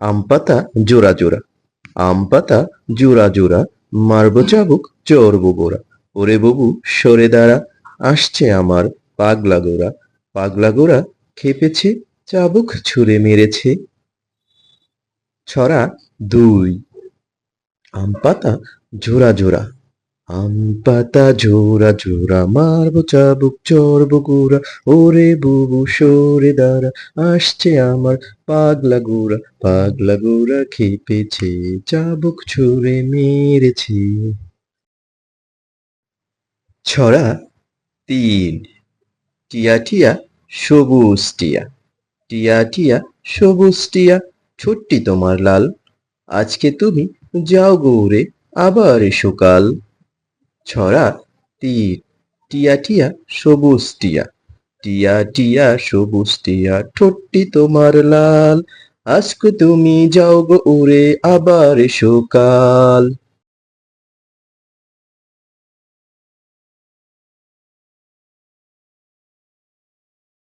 আম পাতা জোড়া জোড়া। আম পাতা জোড়া জোড়া। মারব চাবুক, চড়বো গোড়া ওরে ববু, সরে দাঁড়া। আসছে আমার পাগলা গোড়া পাগলা গোড়া খেপেছে, চাবুক ছুঁড়ে মেরেছে। ছড়া দুই। আম পাতা জোড়া জোড়া। আম পাতা ঝোরা জোড়া, মারবো চাবুক, চড়বো গোড়া, ওরে বুবু সরে দাঁড়া, আসছে আমার পাগলা গোড়া পাগলা গোড়া খেপেছে, চাবুক ছুঁড়ে মেরেছে। ছড়া তিন, টিয়া টিয়া, সবুজ টিয়া টিয়া টিয়া, সবুজ টিয়া, ছোট্টি তোমার লাল, আজকে তুমি যাও গৌরে আবার এসো কাল। ছড়া তীর টিয়া টিয়া, সবুজ টিয়া। টিয়া টিয়া, সবুজ টিয়া, ঠোঁটটি তোমার লাল। আজকে তুমি যাও গো উড়ে, আবার এসো কাল।